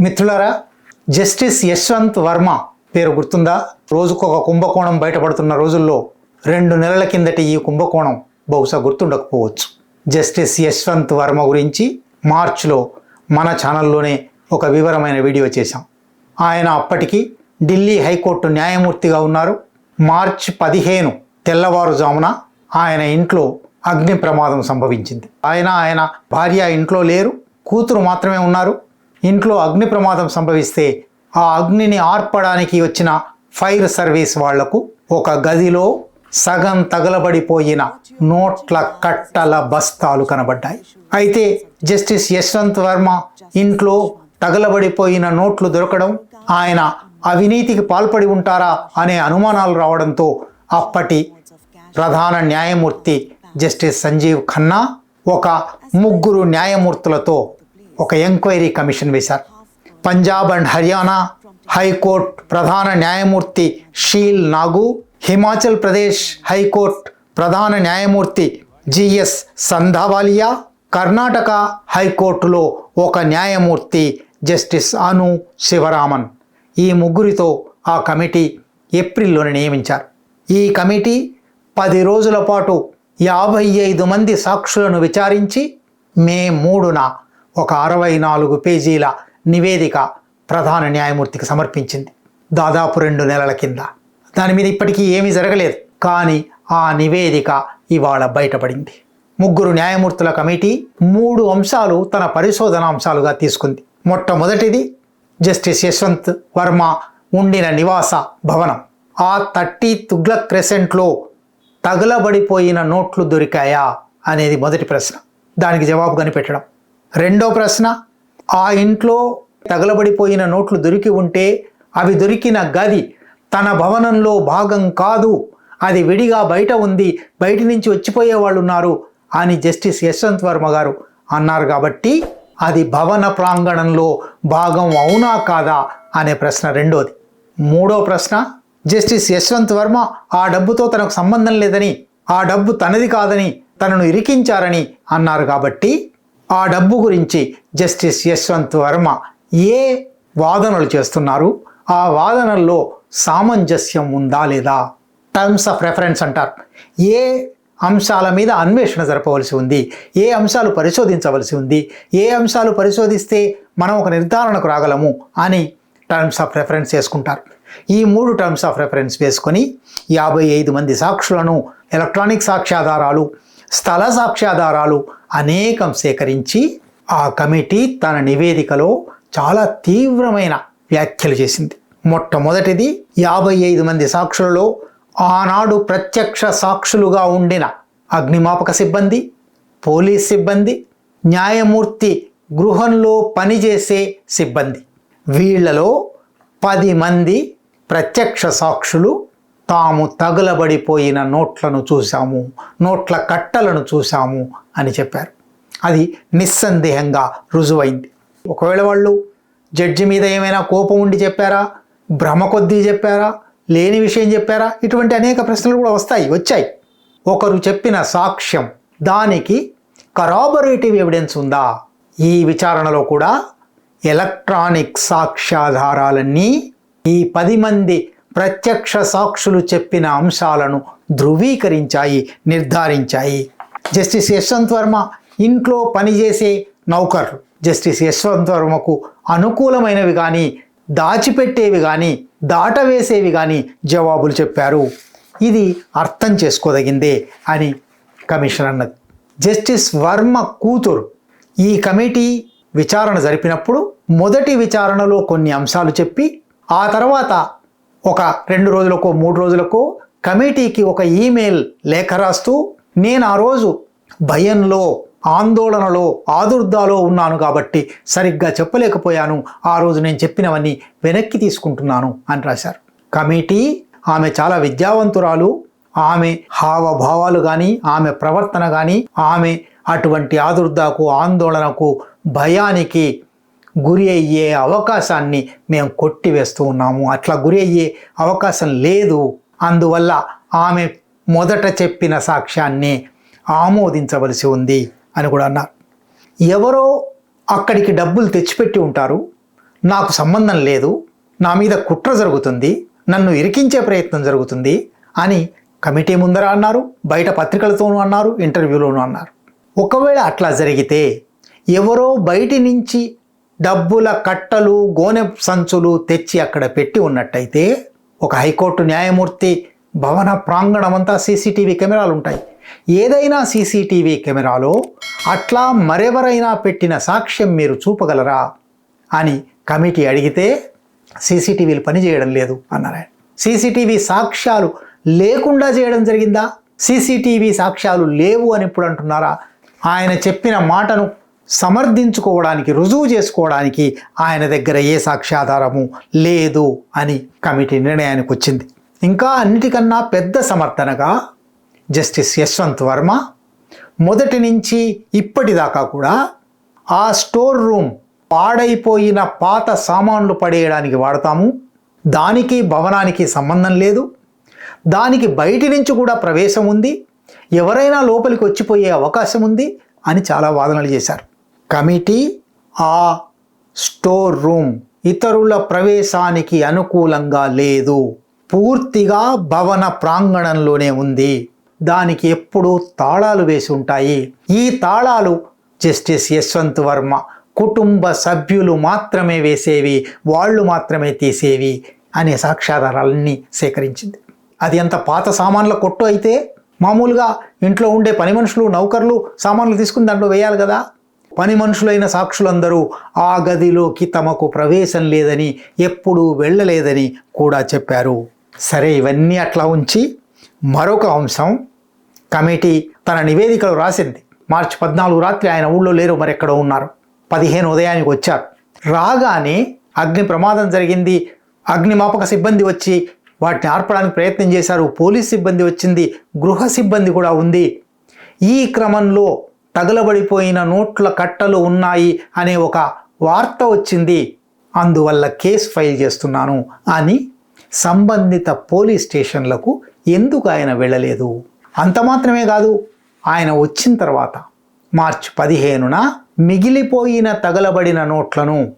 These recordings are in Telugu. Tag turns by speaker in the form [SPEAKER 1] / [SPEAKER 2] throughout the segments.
[SPEAKER 1] మిత్రులారా జస్టిస్ యశ్వంత్ వర్మ పేరు గుర్తుందా? రోజుకు ఒక కుంభకోణం బయటపడుతున్న రోజుల్లో రెండు నెలల కిందటి ఈ కుంభకోణం బహుశా గుర్తుండకపోవచ్చు. జస్టిస్ యశ్వంత్ వర్మ గురించి మార్చిలో మన ఛానల్లోనే ఒక వివరమైన వీడియో చేశాం. ఆయన అప్పటికి ఢిల్లీ హైకోర్టు న్యాయమూర్తిగా ఉన్నారు. మార్చ్ పదిహేను తెల్లవారుజామున ఆయన ఇంట్లో అగ్ని ప్రమాదం సంభవించింది. ఆయన ఆయన భార్య ఇంట్లో లేరు. కూతురు మాత్రమే ఉన్నారు. ఇంట్లో అగ్ని ప్రమాదం సంభవిస్తే ఆ అగ్నిని ఆర్పడానికి వచ్చిన ఫైర్ సర్వీస్ వాళ్ళకు ఒక గదిలో సగం తగలబడిపోయిన నోట్ల కట్టల బస్తాలు కనబడ్డాయి. అయితే జస్టిస్ యశ్వంత్ వర్మ ఇంట్లో తగలబడిపోయిన నోట్లు దొరకడం ఆయన అవినీతికి పాల్పడి ఉంటారా అనే అనుమానాలు రావడంతో అప్పటి ప్రధాన న్యాయమూర్తి జస్టిస్ సంజీవ్ ఖన్నా ఒక ముగ్గురు న్యాయమూర్తులతో ఒక ఎంక్వైరీ కమిషన్ వేశారు. పంజాబ్ అండ్ హర్యానా హైకోర్టు ప్రధాన న్యాయమూర్తి షీల్ నాగు హిమాచల్ ప్రదేశ్ హైకోర్టు ప్రధాన న్యాయమూర్తి జిఎస్ సంధావాలియా కర్ణాటక హైకోర్టులో ఒక న్యాయమూర్తి జస్టిస్ అను శివరామన్. ఈ ముగ్గురితో ఆ కమిటీ ఏప్రిల్లోనే నియమించారు. ఈ కమిటీ పది రోజుల పాటు యాభై ఐదు మంది సాక్షులను విచారించి మే మూడున ఒక అరవై నాలుగు పేజీల నివేదిక ప్రధాన న్యాయమూర్తికి సమర్పించింది. దాదాపు రెండు నెలల కింద. దాని మీద ఇప్పటికీ ఏమీ జరగలేదు. కానీ ఆ నివేదిక ఇవాళ బయటపడింది. ముగ్గురు న్యాయమూర్తుల కమిటీ మూడు అంశాలు తన పరిశోధన అంశాలుగా తీసుకుంది. మొట్టమొదటిది జస్టిస్ యశ్వంత్ వర్మ ఉండిన నివాస భవనం. ఆ థర్టీ తుగ్లక్ క్రెసెంట్లో తగలబడిపోయిన నోట్లు దొరికాయా అనేది మొదటి ప్రశ్న. దానికి జవాబు కనిపెట్టడం. రెండో ప్రశ్న ఆ ఇంట్లో తగలబడిపోయిన నోట్లు దొరికి ఉంటే అవి దొరికిన గది తన భవనంలో భాగం కాదు అది విడిగా బయట ఉంది బయట నుంచి వచ్చిపోయే వాళ్ళు ఉన్నారు అని జస్టిస్ యశ్వంత్ వర్మ గారు అన్నారు కాబట్టి అది భవన ప్రాంగణంలో భాగం అవునా కాదా అనే ప్రశ్న రెండోది. మూడో ప్రశ్న జస్టిస్ యశ్వంత్ వర్మ ఆ డబ్బుతో తనకు సంబంధం లేదని ఆ డబ్బు తనది కాదని తనను ఇరికించారని అన్నారు కాబట్టి ఆ డబ్బు గురించి జస్టిస్ యశ్వంత్ వర్మ ఏ వాదనలు చేస్తున్నారు? ఆ వాదనల్లో సామంజస్యం ఉందా లేదా? టర్మ్స్ ఆఫ్ రెఫరెన్స్ అంటారు. ఏ అంశాల మీద అన్వేషణ జరపవలసి ఉంది? ఏ అంశాలు పరిశోధించవలసి ఉంది? ఏ అంశాలు పరిశోధిస్తే మనం ఒక నిర్ధారణకు రాగలము అని టర్మ్స్ ఆఫ్ రెఫరెన్స్ చేసుకుంటారు ఈ మూడు టర్మ్స్ ఆఫ్ రెఫరెన్స్ వేసుకొని యాభై ఐదు మంది సాక్షులను ఎలక్ట్రానిక్ సాక్ష్యాధారాలు స్థల సాక్ష్యాధారాలు అనేకం సేకరించి ఆ కమిటీ తన నివేదికలో చాలా తీవ్రమైన వ్యాఖ్యలు చేసింది. మొట్టమొదటిది యాభై ఐదు మంది సాక్షులలో ఆనాడు ప్రత్యక్ష సాక్షులుగా ఉండిన అగ్నిమాపక సిబ్బంది పోలీస్ సిబ్బంది న్యాయమూర్తి గృహంలో పనిచేసే సిబ్బంది. వీళ్ళలో పది మంది ప్రత్యక్ష సాక్షులు తాము తగులబడిపోయిన నోట్లను చూశాము నోట్ల కట్టలను చూశాము అని చెప్పారు. అది నిస్సందేహంగా రుజువైంది. ఒకవేళ వాళ్ళు జడ్జి మీద ఏమైనా కోపం ఉండి చెప్పారా భ్రమ కొద్దీ చెప్పారా లేని విషయం చెప్పారా ఇటువంటి అనేక ప్రశ్నలు కూడా వస్తాయి వచ్చాయి. ఒకరు చెప్పిన సాక్ష్యం దానికి కరాబరేటివ్ ఎవిడెన్స్ ఉందా? ఈ విచారణలో కూడా ఎలక్ట్రానిక్ సాక్ష్యాధారాలన్నీ ఈ పది మంది ప్రత్యక్ష సాక్షులు చెప్పిన అంశాలను ధృవీకరించాయి నిర్ధారించాయి. జస్టిస్ యశ్వంత్ వర్మ ఇంట్లో పనిచేసే నౌకర్లు జస్టిస్ యశ్వంత్ వర్మకు అనుకూలమైనవి కానీ దాచిపెట్టేవి కానీ దాటవేసేవి కానీ జవాబులు చెప్పారు. ఇది అర్థం చేసుకోదగిందే అని కమిషన్ అన్నది. జస్టిస్ వర్మ కూతురు. ఈ కమిటీ విచారణ జరిపినప్పుడు మొదటి విచారణలో కొన్ని అంశాలు చెప్పి ఆ తర్వాత ఒక రెండు రోజులకు మూడు రోజులకు కమిటీకి ఒక ఈమెయిల్ లేఖ రాస్తూ నేను ఆ రోజు భయంలో ఆందోళనలో ఆదుర్దాలో ఉన్నాను కాబట్టి సరిగ్గా చెప్పలేకపోయాను. ఆ రోజు నేను చెప్పినవన్నీ వెనక్కి తీసుకుంటున్నాను అని రాశారు. కమిటీ ఆమె చాలా విద్యావంతురాలు. ఆమె హావభావాలు కానీ ఆమె ప్రవర్తన కానీ ఆమె అటువంటి ఆదుర్దాకు ఆందోళనకు భయానికి గురి అయ్యే అవకాశాన్ని మేము కొట్టివేస్తూ ఉన్నాము. అట్లా గురి అయ్యే అవకాశం లేదు. అందువల్ల ఆమె మొదట చెప్పిన సాక్ష్యాన్ని ఆమోదించవలసి ఉంది అని కూడా అన్నారు. ఎవరో అక్కడికి డబ్బులు తెచ్చిపెట్టి ఉంటారు. నాకు సంబంధం లేదు. నా మీద కుట్ర జరుగుతుంది. నన్ను ఇరికించే ప్రయత్నం జరుగుతుంది అని కమిటీ ముందర అన్నారు. బయట పత్రికలతోనూ అన్నారు. ఇంటర్వ్యూలోనూ అన్నారు. ఒకవేళ అట్లా జరిగితే ఎవరో బయటి నుంచి డబ్బుల కట్టలు గోనె సంచులు తెచ్చి అక్కడ పెట్టి ఉన్నట్టయితే ఒక హైకోర్టు న్యాయమూర్తి భవన ప్రాంగణమంతా సీసీటీవీ కెమెరాలు ఉంటాయి ఏదైనా సీసీటీవీ కెమెరాలో అట్లా మరెవరైనా పెట్టిన సాక్ష్యం మీరు చూపగలరా అని కమిటీ అడిగితే సీసీటీవీలు పనిచేయడం లేదు అన్నారు ఆయన. సీసీటీవీ సాక్ష్యాలు లేకుండా చేయడం జరిగిందా? సీసీటీవీ సాక్ష్యాలు లేవు అని ఇప్పుడు అంటున్నారా? ఆయన చెప్పిన మాటను సమర్థించుకోవడానికి రుజువు చేసుకోవడానికి ఆయన దగ్గర ఏ సాక్ష్యాధారము లేదు అని కమిటీ నిర్ణయానికి వచ్చింది. ఇంకా అన్నిటికన్నా పెద్ద సమర్థనగా జస్టిస్ యశ్వంత్ వర్మ మొదటి నుంచి ఇప్పటిదాకా కూడా ఆ స్టోర్ రూమ్ పాడైపోయిన పాత సామాన్లు పడేయడానికి వాడతాము. దానికి భవనానికి సంబంధం లేదు. దానికి బయటి నుంచి కూడా ప్రవేశం ఉంది. ఎవరైనా లోపలికి వచ్చిపోయే అవకాశం ఉంది అని చాలా వాదనలు చేశారు. కమిటీ ఆ స్టోర్ రూమ్ ఇతరుల ప్రవేశానికి అనుకూలంగా లేదు. పూర్తిగా భవన ప్రాంగణంలోనే ఉంది. దానికి ఎప్పుడూ తాళాలు వేసి ఉంటాయి. ఈ తాళాలు జస్టిస్ యశ్వంత్ వర్మ కుటుంబ సభ్యులు మాత్రమే వేసేవి వాళ్ళు మాత్రమే తీసేవి అనే సాక్ష్యాధారాలన్నీ సేకరించింది. అది ఎంత పాత సామాన్ల కొట్టు అయితే? మామూలుగా ఇంట్లో ఉండే పని మనుషులు నౌకర్లు సామాన్లు తీసుకుని దాంట్లో వేయాలి కదా. పని మనుషులైన సాక్షులందరూ ఆ గదిలోకి తమకు ప్రవేశం లేదని ఎప్పుడూ వెళ్ళలేదని కూడా చెప్పారు. సరే ఇవన్నీ అట్లా ఉంచి మరొక అంశం. కమిటీ తన నివేదికలు రాసింది. మార్చి పద్నాలుగు రాత్రి ఆయన ఊళ్ళో లేరు మరెక్కడో ఉన్నారు. పదిహేను ఉదయానికి వచ్చారు. రాగానే అగ్ని ప్రమాదం జరిగింది. అగ్నిమాపక సిబ్బంది వచ్చి వాటిని ఆర్పడానికి ప్రయత్నం చేశారు. పోలీస్ సిబ్బంది వచ్చింది. గృహ సిబ్బంది కూడా ఉంది. ఈ క్రమంలో తగలబడిపోయిన నోట్ల కట్టలు ఉన్నాయి అనే ఒక వార్త వచ్చింది. అందువల్ల కేసు ఫైల్ చేస్తున్నాను అని సంబంధిత పోలీస్ స్టేషన్లకు ఎందుకు ఆయన వెళ్ళలేదు? అంత మాత్రమే కాదు ఆయన వచ్చిన తర్వాత మార్చి పదిహేనున మిగిలిపోయిన తగలబడిన నోట్లను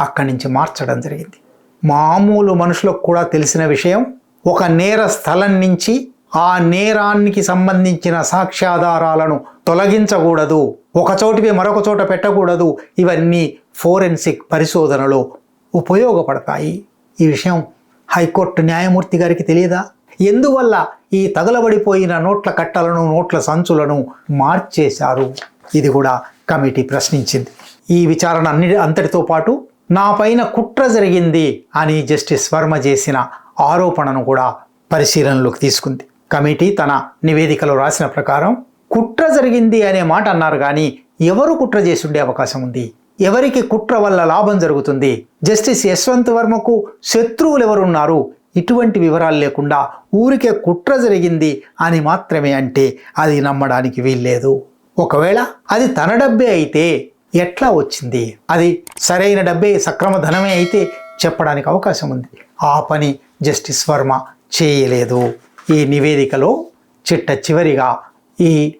[SPEAKER 1] అక్కడి నుంచి మార్చడం జరిగింది. మామూలు మనుషులకు కూడా తెలిసిన విషయం ఒక నేర స్థలం నుంచి ఆ నేరానికి సంబంధించిన సాక్ష్యాధారాలను తొలగించకూడదు. ఒక మరొక చోట పెట్టకూడదు. ఇవన్నీ ఫోరెన్సిక్ పరిశోధనలో ఉపయోగపడతాయి. ఈ విషయం హైకోర్టు న్యాయమూర్తి గారికి తెలియదా? ఎందువల్ల ఈ తగలబడిపోయిన నోట్ల కట్టలను నోట్ల సంచులను మార్చేశారు? ఇది కూడా కమిటీ ప్రశ్నించింది. ఈ విచారణ అన్ని అంతటితో పాటు నా పైన కుట్ర జరిగింది అని జస్టిస్ వర్మ చేసిన ఆరోపణను కూడా పరిశీలనలోకి తీసుకుంది. కమిటీ తన నివేదికలో రాసిన ప్రకారం కుట్ర జరిగింది అనే మాట అన్నారు కానీ ఎవరు కుట్ర చేసుండే అవకాశం ఉంది? ఎవరికి కుట్ర వల్ల లాభం జరుగుతుంది? జస్టిస్ యశ్వంత్ వర్మకు శత్రువులు ఎవరున్నారు? ఇటువంటి వివరాలు లేకుండా ఊరికే కుట్ర జరిగింది అని మాత్రమే అంటే అది నమ్మడానికి వీల్లేదు. ఒకవేళ అది తన డబ్బే అయితే ఎట్లా వచ్చింది? అది సరైన డబ్బే సక్రమ ధనమే అయితే చెప్పడానికి అవకాశం ఉంది. ఆ పని జస్టిస్ వర్మ చేయలేదు. ఈ నివేదికలో చిట్ట చివరిగా ఈ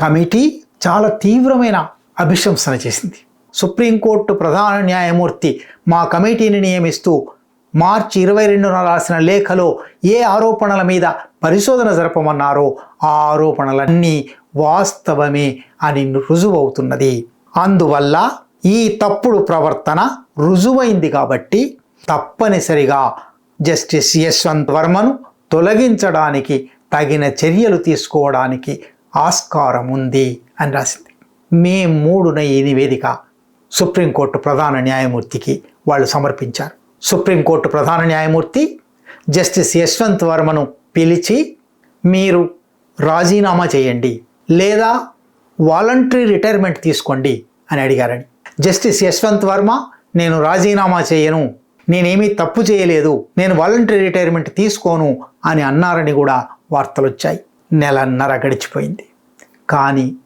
[SPEAKER 1] కమిటీ చాలా తీవ్రమైన అభిశంసన చేసింది. సుప్రీంకోర్టు ప్రధాన న్యాయమూర్తి మా కమిటీని నియమిస్తూ మార్చి ఇరవై రెండున రాసిన లేఖలో ఏ ఆరోపణల మీద పరిశోధన జరపమన్నారో ఆ ఆరోపణలన్నీ వాస్తవమే అని రుజువవుతున్నది. అందువల్ల ఈ తప్పుడు ప్రవర్తన రుజువైంది కాబట్టి తప్పనిసరిగా జస్టిస్ యశ్వంత్ వర్మను తొలగించడానికి తగిన చర్యలు తీసుకోవడానికి ఆస్కారం ఉంది అని రాసింది. మే మూడున ఈ నివేదిక సుప్రీంకోర్టు ప్రధాన న్యాయమూర్తికి వాళ్ళు సమర్పించారు. సుప్రీంకోర్టు ప్రధాన న్యాయమూర్తి జస్టిస్ యశ్వంత్ వర్మను పిలిచి మీరు రాజీనామా చేయండి లేదా వాలంటరీ రిటైర్మెంట్ తీసుకోండి అని అడిగారని. జస్టిస్ యశ్వంత్ వర్మ నేను రాజీనామా చేయను నేనేమీ తప్పు చేయలేదు నేను వాలంటరీ రిటైర్మెంట్ తీసుకోను అని అన్నారని కూడా వార్తలు వచ్చాయి నెలన్నర గడిచిపోయింది. కానీ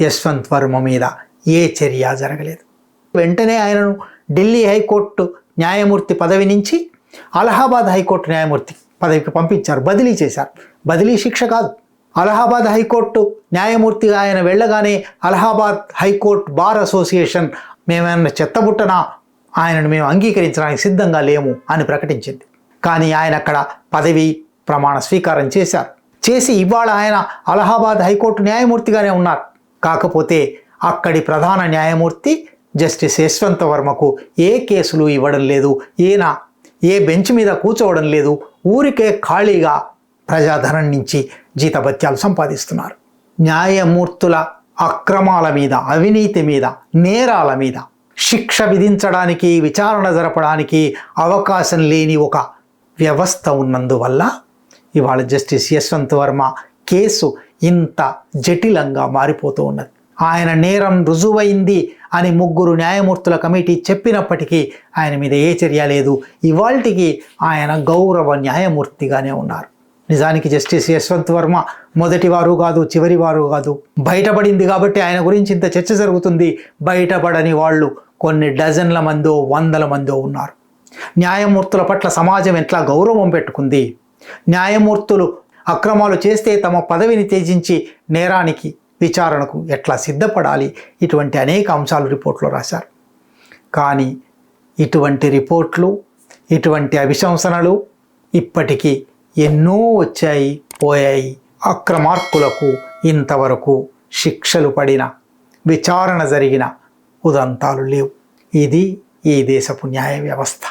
[SPEAKER 1] యశ్వంత్ వర్మ మీద ఏ చర్య జరగలేదు. వెంటనే ఆయనను ఢిల్లీ హైకోర్టు న్యాయమూర్తి పదవి నుంచి అలహాబాద్ హైకోర్టు న్యాయమూర్తి పదవికి పంపించారు. బదిలీ చేశారు. బదిలీ శిక్ష కాదు. అలహాబాద్ హైకోర్టు న్యాయమూర్తిగా ఆయన వెళ్ళగానే Allahabad high court bar association మేమేమన్నా చెత్తబుట్టనా? ఆయనను మేము అంగీకరించడానికి సిద్ధంగా లేము అని ప్రకటించింది. కానీ ఆయన అక్కడ పదవి ప్రమాణ స్వీకారం చేశారు. చేసి ఇవాళ ఆయన అలహాబాద్ హైకోర్టు న్యాయమూర్తిగానే ఉన్నారు. కాకపోతే అక్కడి ప్రధాన న్యాయమూర్తి జస్టిస్ యశ్వంత వర్మకు ఏ కేసులు ఇవ్వడం లేదు. ఈయన ఏ బెంచ్ మీద కూర్చోవడం లేదు. ఊరికే ఖాళీగా ప్రజాధనం నుంచి జీతభత్యాలు సంపాదిస్తున్నారు. న్యాయమూర్తుల అక్రమాల మీద అవినీతి మీద నేరాల మీద శిక్ష విధించడానికి విచారణ జరపడానికి అవకాశం లేని ఒక వ్యవస్థ ఉన్నందువల్ల ఇవాళ జస్టిస్ యశ్వంత్ వర్మ కేసు ఇంత జటిలంగా మారిపోతూ ఉన్నది. ఆయన నేరం రుజువైంది అని ముగ్గురు న్యాయమూర్తుల కమిటీ చెప్పినప్పటికీ ఆయన మీద ఏ చర్య లేదు. ఇవాల్టికి ఆయన గౌరవ న్యాయమూర్తిగానే ఉన్నారు. నిజానికి జస్టిస్ యశ్వంత్ వర్మ మొదటి వారు కాదు చివరి వారు కాదు. బయటపడింది కాబట్టి ఆయన గురించి ఇంత చర్చ జరుగుతుంది. బయటపడని వాళ్ళు కొన్ని డజన్ల మందో వందల మందో ఉన్నారు. న్యాయమూర్తుల పట్ల సమాజం ఎట్లా గౌరవం పెట్టుకుంది? న్యాయమూర్తులు అక్రమాలు చేస్తే తమ పదవిని త్యజించి నేరానికి విచారణకు ఎట్లా సిద్ధపడాలి? ఇటువంటి అనేక అంశాలు రిపోర్ట్లో రాశారు. కానీ ఇటువంటి రిపోర్ట్లు ఇటువంటి అభిశంసనలు ఇప్పటికీ ఎన్నో వచ్చాయి పోయాయి. అక్రమార్కులకు ఇంతవరకు శిక్షలు పడిన విచారణ జరిగిన ఉదంతాలు లేవు. ఇది ఈ దేశపు న్యాయ వ్యవస్థ